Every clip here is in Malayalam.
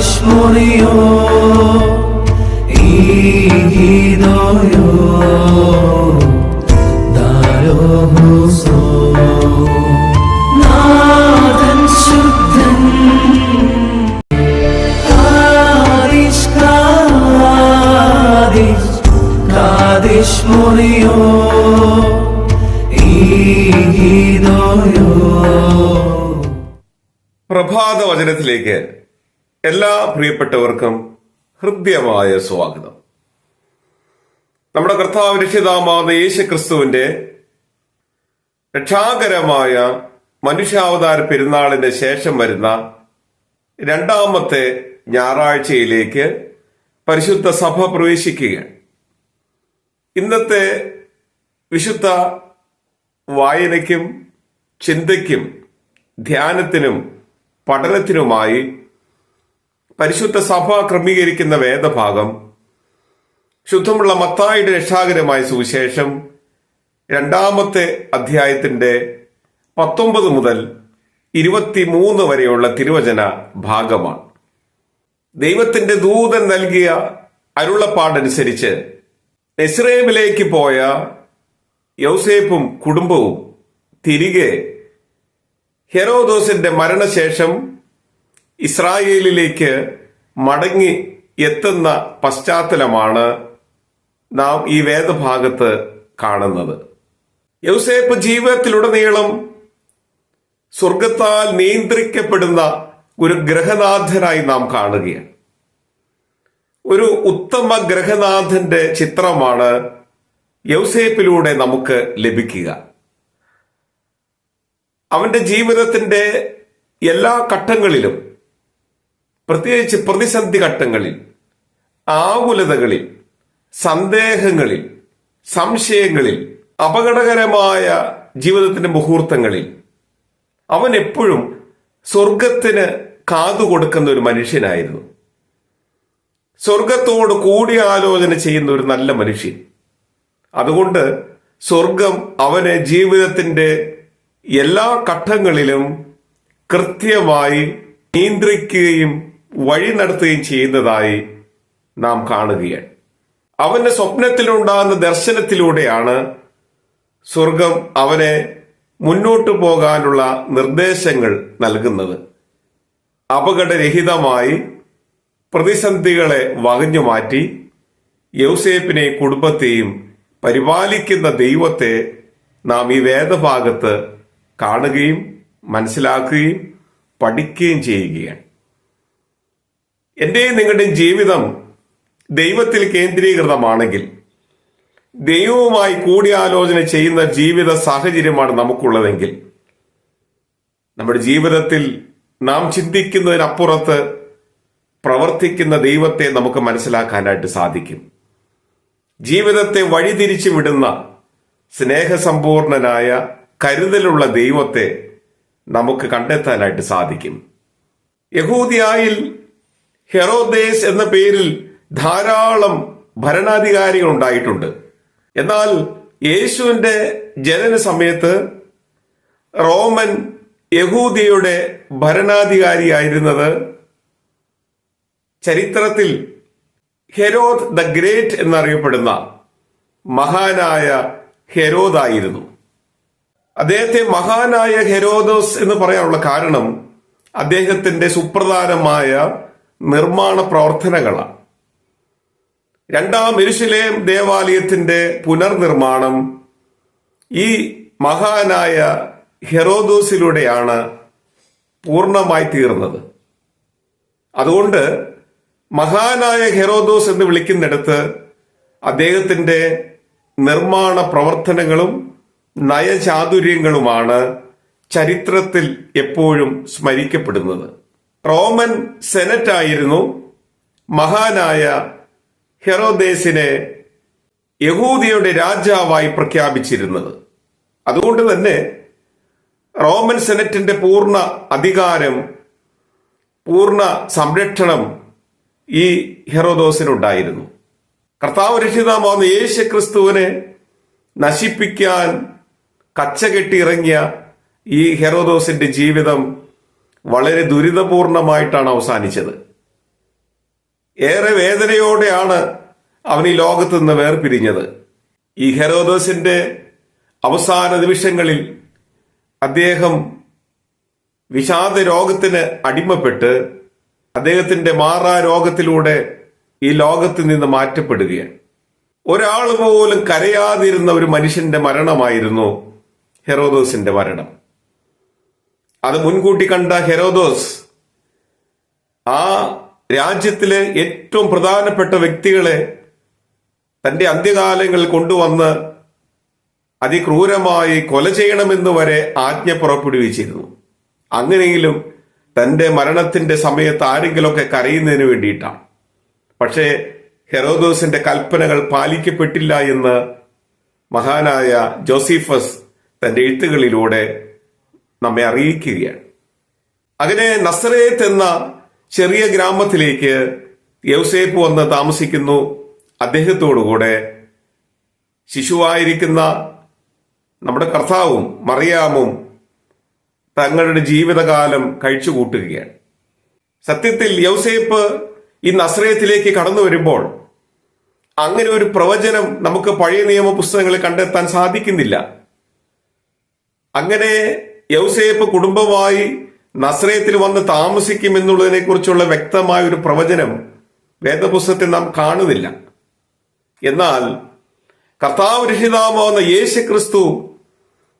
Kadishmoniyo ഈ ഈദോയോ പ്രഭാത വചനത്തിലേക്ക് എല്ലാ പ്രിയപ്പെട്ടവർക്കും ഹൃദ്യമായ സ്വാഗതം. നമ്മുടെ കർത്താവ് രക്ഷിതാമാവുന്ന യേശു ക്രിസ്തുവിന്റെ രക്ഷാകരമായ മനുഷ്യാവതാര പെരുന്നാളിന് ശേഷം വരുന്ന രണ്ടാമത്തെ ഞായറാഴ്ചയിലേക്ക് പരിശുദ്ധ സഭ പ്രവേശിക്കുകയാണ്. ഇന്നത്തെ വിശുദ്ധ വായനയ്ക്കും ചിന്തയ്ക്കും ധ്യാനത്തിനും പഠനത്തിനുമായി പരിശുദ്ധ സഭ ക്രമീകരിക്കുന്ന വേദഭാഗം ശുദ്ധമുള്ള മത്തായുടെ രക്ഷാകരമായ സുവിശേഷം രണ്ടാമത്തെ അധ്യായത്തിന്റെ പത്തൊമ്പത് മുതൽ ഇരുപത്തിമൂന്ന് വരെയുള്ള തിരുവചന ഭാഗമാണ്. ദൈവത്തിന്റെ ദൂതൻ നൽകിയ അരുളപ്പാടനുസരിച്ച് എസ്രേമിലേക്ക് പോയ യൗസേപ്പും കുടുംബവും തിരികെ ഹെറോദോസിന്റെ മരണശേഷം ഇസ്രായേലിലേക്ക് മടങ്ങി എത്തുന്ന പശ്ചാത്തലമാണ് നാം ഈ വേദഭാഗത്ത് കാണുന്നത്. യൗസേപ്പ് ജീവിതത്തിലുടനീളം സ്വർഗത്താൽ നിയന്ത്രിക്കപ്പെടുന്ന ഒരു ഗ്രഹനാഥനായി നാം കാണുകയാണ്. ഒരു ഉത്തമ ഗ്രഹനാഥന്റെ ചിത്രമാണ് യൗസേപ്പിലൂടെ നമുക്ക് ലഭിക്കുക. അവന്റെ ജീവിതത്തിന്റെ എല്ലാ ഘട്ടങ്ങളിലും പ്രത്യേകിച്ച് പ്രതിസന്ധി ഘട്ടങ്ങളിൽ ആകുലതകളിൽ സന്ദേഹങ്ങളിൽ സംശയങ്ങളിൽ അപകടകരമായ ജീവിതത്തിന്റെ മുഹൂർത്തങ്ങളിൽ അവൻ എപ്പോഴും സ്വർഗത്തിന് കാതുകൊടുക്കുന്ന ഒരു മനുഷ്യനായിരുന്നു. സ്വർഗത്തോട് കൂടിയാലോചന ചെയ്യുന്ന ഒരു നല്ല മനുഷ്യൻ. അതുകൊണ്ട് സ്വർഗം അവനെ ജീവിതത്തിന്റെ എല്ലാ ഘട്ടങ്ങളിലും കൃത്യമായി നിയന്ത്രിക്കുകയും വഴി നടത്തുകയും ചെയ്യുന്നതായി നാം കാണുകയാണ്. അവന്റെ സ്വപ്നത്തിലുണ്ടാകുന്ന ദർശനത്തിലൂടെയാണ് സ്വർഗം അവനെ മുന്നോട്ടു പോകാനുള്ള നിർദ്ദേശങ്ങൾ നൽകുന്നത്. അപകടരഹിതമായി പ്രതിസന്ധികളെ വകഞ്ഞു മാറ്റി യൗസേപ്പിനെ കുടുംബത്തെയും പരിപാലിക്കുന്ന ദൈവത്തെ നാം ഈ വേദഭാഗത്ത് കാണുകയും മനസ്സിലാക്കുകയും പഠിക്കുകയും ചെയ്യുകയാണ്. എന്റെയും നിങ്ങളുടെയും ജീവിതം ദൈവത്തിൽ കേന്ദ്രീകൃതമാണെങ്കിൽ ദൈവവുമായി കൂടിയാലോചന ചെയ്യുന്ന ജീവിത സാഹചര്യമാണ് നമുക്കുള്ളതെങ്കിൽ നമ്മുടെ ജീവിതത്തിൽ നാം ചിന്തിക്കുന്നതിനപ്പുറത്ത് പ്രവർത്തിക്കുന്ന ദൈവത്തെ നമുക്ക് മനസ്സിലാക്കാനായിട്ട് സാധിക്കും. ജീവിതത്തെ വഴിതിരിച്ചു വിടുന്ന സ്നേഹസമ്പൂർണനായ കരുതലുള്ള ദൈവത്തെ നമുക്ക് കണ്ടെത്താനായിട്ട് സാധിക്കും. യഹൂദിയായിൽ ഹെറോദേസ് എന്ന പേരിൽ ധാരാളം ഭരണാധികാരികൾ ഉണ്ടായിട്ടുണ്ട് എന്നാൽ യേശുവിന്റെ ജനന സമയത്ത് റോമൻ യഹൂദിയുടെ ഭരണാധികാരിയായിരുന്നത് ചരിത്രത്തിൽ ഹെരോദ് ദ ഗ്രേറ്റ് എന്നറിയപ്പെടുന്ന മഹാനായ ഹെരോദായിരുന്നു. അദ്ദേഹത്തെ മഹാനായ ഹെരോദോസ് എന്ന് പറയാനുള്ള കാരണം അദ്ദേഹത്തിന്റെ സുപ്രധാനമായ നിർമ്മാണ പ്രവർത്തനങ്ങളാണ്. രണ്ടാം എരുശലേം ദേവാലയത്തിന്റെ പുനർനിർമ്മാണം ഈ മഹാനായ ഹെറോദോസിലൂടെയാണ് പൂർണമായി തീർന്നത്. അതുകൊണ്ട് മഹാനായ ഹെറോദോസ് എന്ന് വിളിക്കുന്നിടത്ത് അദ്ദേഹത്തിന്റെ നിർമ്മാണ പ്രവർത്തനങ്ങളും നയചാതുര്യങ്ങളുമാണ് ചരിത്രത്തിൽ എപ്പോഴും സ്മരിക്കപ്പെടുന്നത്. റോമൻ സെനറ്റ് ആയിരുന്നു മഹാനായ ഹെറോദേസിനെ യഹൂദിയുടെ രാജാവായി പ്രഖ്യാപിച്ചിരുന്നത്. അതുകൊണ്ട് തന്നെ റോമൻ സെനറ്റിന്റെ പൂർണ അധികാരം പൂർണ സംരക്ഷണം ഈ ഹെറോദോസിനുണ്ടായിരുന്നു. കർത്താവ് രക്ഷിതാമാവുന്ന യേശു ക്രിസ്തുവിനെ നശിപ്പിക്കാൻ കച്ചകെട്ടി ഇറങ്ങിയ ഈ ഹെറോദോസിന്റെ ജീവിതം വളരെ ദുരിതപൂർണമായിട്ടാണ് അവസാനിച്ചത്. ഏറെ വേദനയോടെയാണ് അവൻ ഈ ലോകത്ത് നിന്ന് വേർപിരിഞ്ഞത്. ഈ ഹെറോദോസിന്റെ അവസാന നിമിഷങ്ങളിൽ അദ്ദേഹം വിഷാദ രോഗത്തിന് അടിമപ്പെട്ട് അദ്ദേഹത്തിന്റെ മാറാ രോഗത്തിലൂടെ ഈ ലോകത്ത് നിന്ന് മാറ്റപ്പെടുകയാണ്. ഒരാൾ പോലും കരയാതിരുന്ന ഒരു മനുഷ്യന്റെ മരണമായിരുന്നു ഹെറോദോസിന്റെ മരണം. അത് മുൻകൂട്ടി കണ്ട ഹെറോദോസ് ആ രാജ്യത്തിലെ ഏറ്റവും പ്രധാനപ്പെട്ട വ്യക്തികളെ തന്റെ അന്ത്യകാലങ്ങളിൽ കൊണ്ടുവന്ന് അതിക്രൂരമായി കൊല ചെയ്യണമെന്ന് വരെ ആജ്ഞ പുറപ്പെടുവിച്ചിരുന്നു. അങ്ങനെയെങ്കിലും തന്റെ മരണത്തിന്റെ സമയത്ത് ആരെങ്കിലുമൊക്കെ കരയുന്നതിന് വേണ്ടിയിട്ടാണ്. പക്ഷേ ഹെറോദോസിന്റെ കൽപ്പനകൾ പാലിക്കപ്പെട്ടില്ല എന്ന് മഹാനായ ജോസിഫസ് തന്റെ എഴുത്തുകളിലൂടെ നമ്മെ അറിയിക്കുകയാണ്. അങ്ങനെ നസറേത്ത് എന്ന ചെറിയ ഗ്രാമത്തിലേക്ക് യൗസേപ്പ് വന്ന് താമസിക്കുന്നു. അദ്ദേഹത്തോടുകൂടെ ശിശുവായിരിക്കുന്ന നമ്മുടെ കർത്താവും മറിയാമും തങ്ങളുടെ ജീവിതകാലം കഴിച്ചുകൂട്ടുകയാണ്. സത്യത്തിൽ യൗസേപ്പ് ഈ നസ്രയത്തിലേക്ക് കടന്നു വരുമ്പോൾ അങ്ങനെ ഒരു പ്രവചനം നമുക്ക് പഴയ നിയമ പുസ്തകങ്ങളിൽ കണ്ടെത്താൻ സാധിക്കുന്നില്ല. അങ്ങനെ യൗസേപ്പ് കുടുംബമായി നസ്രയത്തിൽ വന്ന് താമസിക്കും എന്നുള്ളതിനെ കുറിച്ചുള്ള വ്യക്തമായ ഒരു പ്രവചനം വേദപുസ്തകത്തിൽ നാം കാണുന്നില്ല. എന്നാൽ കർത്താവ് രഹിതാവുന്ന യേശു ക്രിസ്തു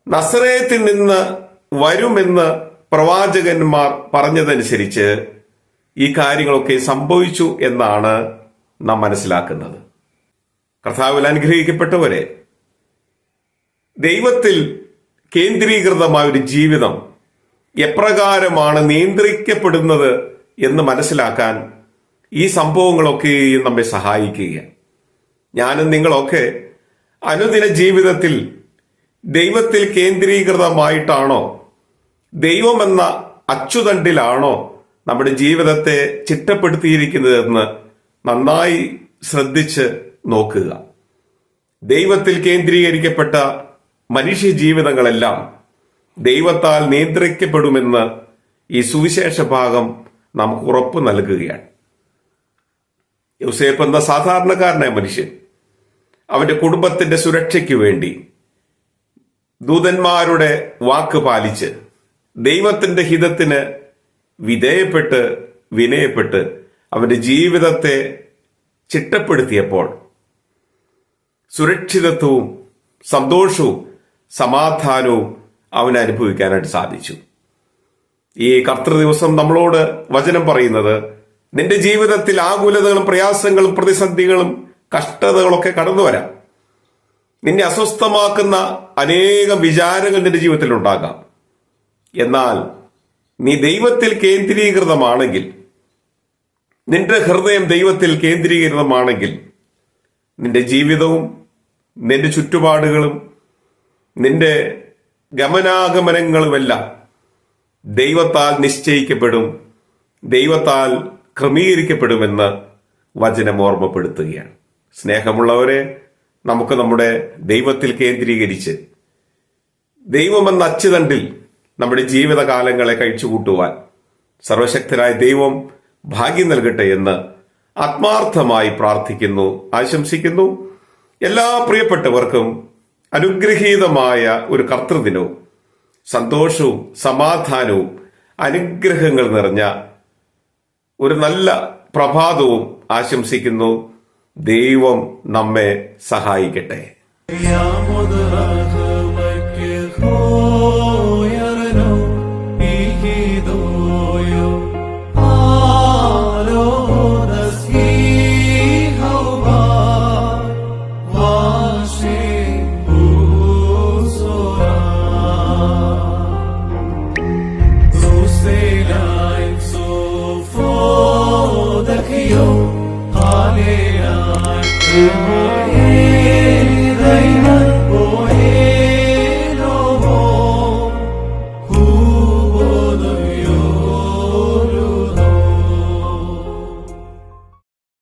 നസ്രയത്തിൽ നിന്ന് വരുമെന്ന് പ്രവാചകന്മാർ പറഞ്ഞതനുസരിച്ച് ഈ കാര്യങ്ങളൊക്കെ സംഭവിച്ചു എന്നാണ് നാം മനസ്സിലാക്കുന്നത്. കർത്താവിൽ അനുഗ്രഹിക്കപ്പെട്ടവരെ ദൈവത്തിൽ കേന്ദ്രീകൃതമായ ഒരു ജീവിതം എപ്രകാരമാണ് നിയന്ത്രിക്കപ്പെടുന്നത് എന്ന് മനസ്സിലാക്കാൻ ഈ സംഭവങ്ങളൊക്കെ നമ്മെ സഹായിക്കുകയാണ്. ഞാനും നിങ്ങളൊക്കെ അനുദിന ജീവിതത്തിൽ ദൈവത്തിൽ കേന്ദ്രീകൃതമായിട്ടാണോ ദൈവമെന്ന അച്ചുതണ്ടിലാണോ നമ്മുടെ ജീവിതത്തെ ചിട്ടപ്പെടുത്തിയിരിക്കുന്നതെന്ന് നന്നായി ശ്രദ്ധിച്ച് നോക്കുക. ദൈവത്തിൽ കേന്ദ്രീകരിക്കപ്പെട്ട മനുഷ്യ ജീവിതങ്ങളെല്ലാം ദൈവത്താൽ നിയന്ത്രിക്കപ്പെടുമെന്ന് ഈ സുവിശേഷ ഭാഗം നമുക്ക് ഉറപ്പ് നൽകുകയാണ്. യൂസേപ്പ് എന്ന സാധാരണക്കാരനായ മനുഷ്യൻ അവന്റെ കുടുംബത്തിന്റെ സുരക്ഷയ്ക്ക് വേണ്ടി ദൂതന്മാരുടെ വാക്ക് പാലിച്ച് ദൈവത്തിന്റെ ഹിതത്തിന് വിധേയപ്പെട്ട് വിനയപ്പെട്ട് അവന്റെ ജീവിതത്തെ ചിട്ടപ്പെടുത്തിയപ്പോൾ സുരക്ഷിതത്വവും സന്തോഷവും സമാധാനവും അവന് അനുഭവിക്കാനായിട്ട് സാധിച്ചു. ഈ കർത്തൃ ദിവസം നമ്മളോട് വചനം പറയുന്നത് നിന്റെ ജീവിതത്തിൽ ആകുലതകളും പ്രയാസങ്ങളും പ്രതിസന്ധികളും കഷ്ടതകളൊക്കെ കടന്നു വരാം. നിന്നെ അസ്വസ്ഥമാക്കുന്ന അനേകം വിചാരങ്ങൾ നിന്റെ ജീവിതത്തിൽ ഉണ്ടാകാം. എന്നാൽ നീ ദൈവത്തിൽ കേന്ദ്രീകൃതമാണെങ്കിൽ നിന്റെ ഹൃദയം ദൈവത്തിൽ കേന്ദ്രീകൃതമാണെങ്കിൽ നിന്റെ ജീവിതവും നിന്റെ ചുറ്റുപാടുകളും നിന്റെ ഗമനാഗമനങ്ങളുമെല്ലാം ദൈവത്താൽ നിശ്ചയിക്കപ്പെടും ദൈവത്താൽ ക്രമീകരിക്കപ്പെടുമെന്ന് വചനം ഓർമ്മപ്പെടുത്തുകയാണ്. സ്നേഹമുള്ളവരെ നമുക്ക് നമ്മുടെ ദൈവത്തിൽ കേന്ദ്രീകരിച്ച് ദൈവമെന്ന അച്ചുതണ്ടിൽ നമ്മുടെ ജീവിതകാലങ്ങളെ കഴിച്ചുകൂട്ടുവാൻ സർവശക്തനായ ദൈവം ഭാഗ്യം നൽകട്ടെ എന്ന് ആത്മാർത്ഥമായി പ്രാർത്ഥിക്കുന്നു ആശംസിക്കുന്നു. എല്ലാ പ്രിയപ്പെട്ടവർക്കും അനുഗ്രഹീതമായ ഒരു കർത്തൃദിനവും സന്തോഷവും സമാധാനവും അനുഗ്രഹങ്ങൾ നിറഞ്ഞ ഒരു നല്ല പ്രഭാതവും ആശംസിക്കുന്നു. ദൈവം നമ്മെ സഹായിക്കട്ടെ.